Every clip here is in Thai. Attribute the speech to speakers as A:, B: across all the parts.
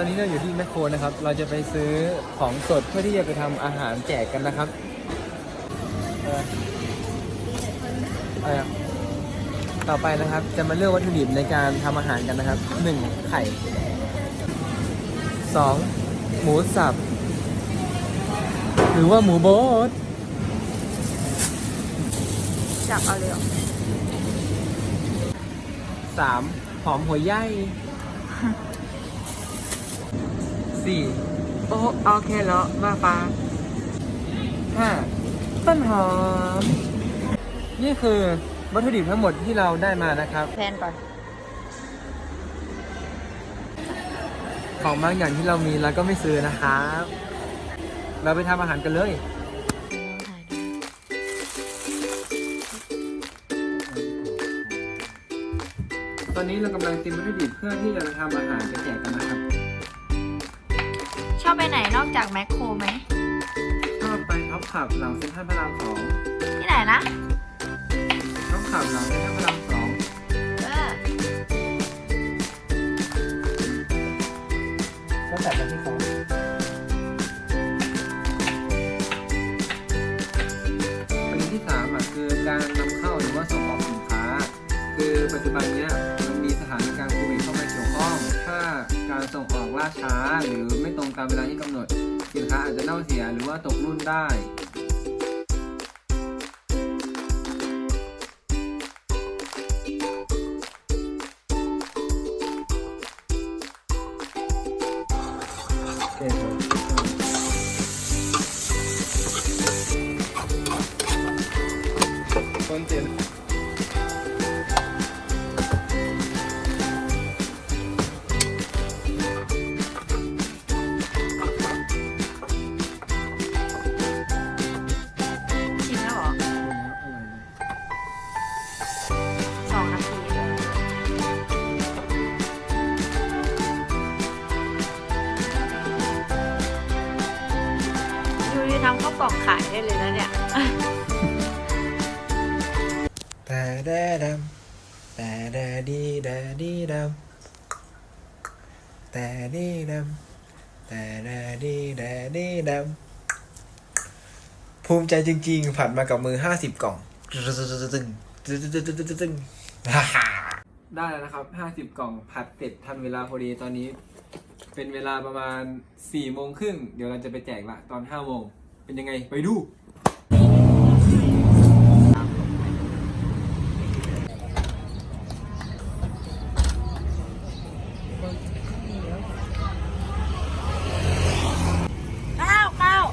A: ตอนนี้เราอยู่ที่แมคโครนะครับ เราจะไปซื้อของสดเพื่อที่จะไปทำอาหารแจกกันนะครับเอออะไรอะต่อไปนะครับ จะมาเลือกวัตถุดิบในการทำอาหารกันนะครับหนึ่งไข่สองหมูสับ หรือว่าหมูโบด
B: จับเอาเลยเหรอ
A: สามหอมหัวใหญ่ สี่
B: โอ้เอาแค่แล้วมาฟ้า
A: ห้าต้นหอม นี่คือวัตถุดิบทั้งหมดที่เราได้มานะครับ
B: แพนก่อน
A: ของบางอย่างที่เรามีเราก็ไม่ซื้อนะครับ เราไปทำอาหารกันเลย ตอนนี้เรากำลังเตรียมวัตถุดิบเพื่อที่จะทำอาหารไปแจกกันนะครับ
B: ช อบไปไหนนอกจากแมคโครไหม
A: ชอบไปท็อปขับหลังเซ็นทรัลพระรามสอง
B: ที่ไหนนะ
A: ท็อปขับหลังเซ็นทรัลพระรามสอง
B: เออ
A: ก็แต่กันที่สองประเด็นที่สามอะคือการนำเข้าหรือว่าส่งออกสินค้า คือปัจจุบันเนี้ยมันมีสถานการณ์ ส่งออกล่าช้า หรือไม่ตรงตามเวลาที่กำหนด สินค้าอาจจะเน่าเสียหรือว่าตกรุ่นได้คนเจ็บ
B: ทำข้าวกล่องขายได้เลยนะเนี่ย
A: แต่แดดำแต่แดดีแดดีดำแต่ดีดำแต่แดดีแดดีดำภูมิใจจริง ๆ ผัดมากับมือห้าสิบกล่องตึงตึงตึงตึงตึงตึงตึงได้แล้วนะครับห้าสิบกล่องผัดเสร็จทันเวลาพอดีตอนนี้ เป็นเวลาประมาณสี่โมงครึ่งเดี๋ยวเราจะไปแจกละตอนห้าโมง เป็นยังไงไปดู
B: ข้าวข้าว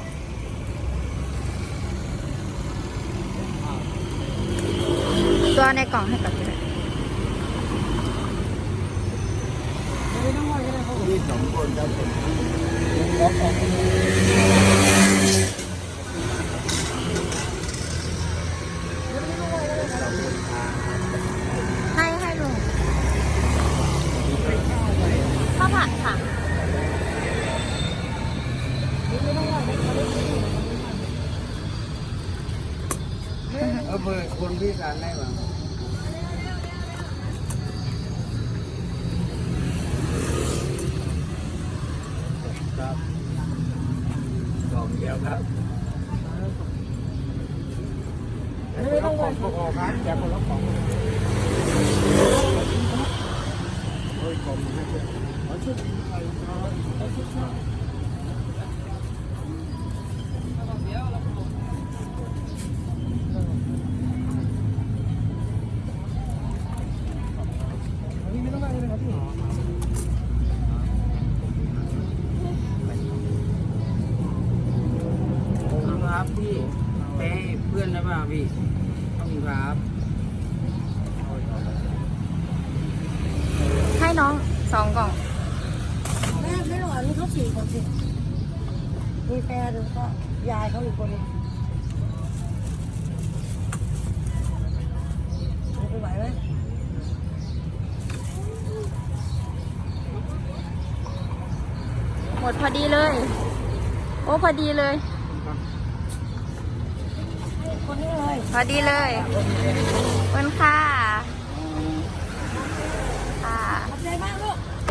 B: ตัวในกล่องให้กับเลย
A: มีสองคนครับผม
B: ให้ให้ลุงข้าว ผัดค่ะ
A: เออเบอร์คนที่การได้บ้างครับกล่องเดียวครับไม่ต้องวันพอครับแกคนละกล่องโอ้ยกล่องให้เพื่อนขอช่วยใครครับขอช่วยนี่ไม่ต้องมาเลย ครับพี่
C: ผมครับพี่ไปให้เพื่อนได้ป่ะพี่ขอบคุณครับ
B: ให้ น้องสองกล่อง
D: แม่ไม่หรอกนี่เขาสี่คนสิมีแฟนแล้วก็ยายเขาอีกคนหนึงจะไปไหวไหม
B: หมดพอดีเลย โอ้พอดีเลย
D: คนนี้เลย
B: พอดีเลยขอบคุณค่ะค่ะ
D: ขอบ 前方有